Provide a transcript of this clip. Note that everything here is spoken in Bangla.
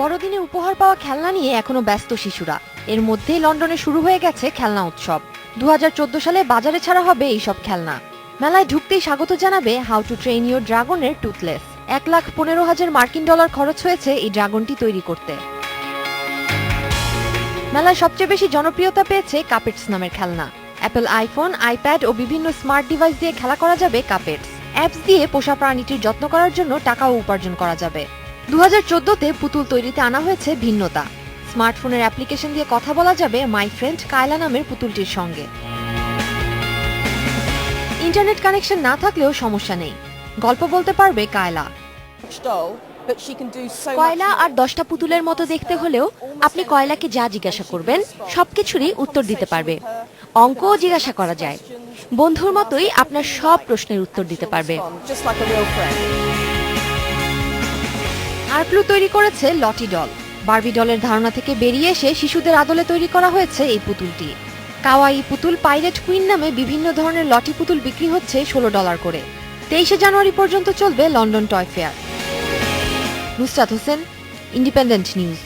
বড়দিনে উপহার পাওয়া খেলনা নিয়ে এখনও ব্যস্ত শিশুরা। এর মধ্যেই লন্ডনে শুরু হয়ে গেছে খেলনা উৎসব। দু হাজার চোদ্দ সালে বাজারে ছাড়া হবে এইসব খেলনা। মেলায় ঢুকতেই স্বাগত জানাবে হাউ টু ট্রেন ইউর ড্রাগনের টুথলেস এক লাখ পনেরো হাজার মার্কিন ডলার খরচ হয়েছে এই ড্রাগনটি তৈরি করতে। মেলায় সবচেয়ে বেশি জনপ্রিয়তা পেয়েছে কাপেটস নামের খেলনা। অ্যাপেল আইফোন আইপ্যাড ও বিভিন্ন স্মার্ট ডিভাইস দিয়ে খেলা করা যাবে কাপেটস অ্যাপস দিয়ে পোষা প্রাণীটির যত্ন করার জন্য টাকাও উপার্জন করা যাবে। দু হাজার চোদ্দতে পুতুল তৈরিতে আনা হয়েছে ভিন্নতা। স্মার্টফোনের অ্যাপ্লিকেশন দিয়ে কথা বলা যাবে মাই ফ্রেন্ড কায়লা নামের পুতুলটির সঙ্গে। ইন্টারনেট কানেকশন না থাকলেও সমস্যা নেই। গল্প বলতে পারবে কায়লা। কয়লা আর দশটা পুতুলের মতো দেখতে হলেও আপনি কয়লাকে যা জিজ্ঞাসা করবেন সবকিছুরই উত্তর দিতে পারবে। অঙ্কও জিজ্ঞাসা করা যায়। বন্ধুর মতোই আপনার সব প্রশ্নের উত্তর দিতে পারবে। আর্কলু তৈরি করেছে লটি ডল। বার্বি ডলের ধারণা থেকে বেরিয়ে এসে শিশুদের আদলে তৈরি করা হয়েছে এই পুতুলটি। কাওয়াই পুতুল পাইরেট কুইন নামে বিভিন্ন ধরনের লটি পুতুল বিক্রি হচ্ছে ষোলো ডলার করে। তেইশে জানুয়ারি পর্যন্ত চলবে London toy fair. Nusrat Hossain, Independent News.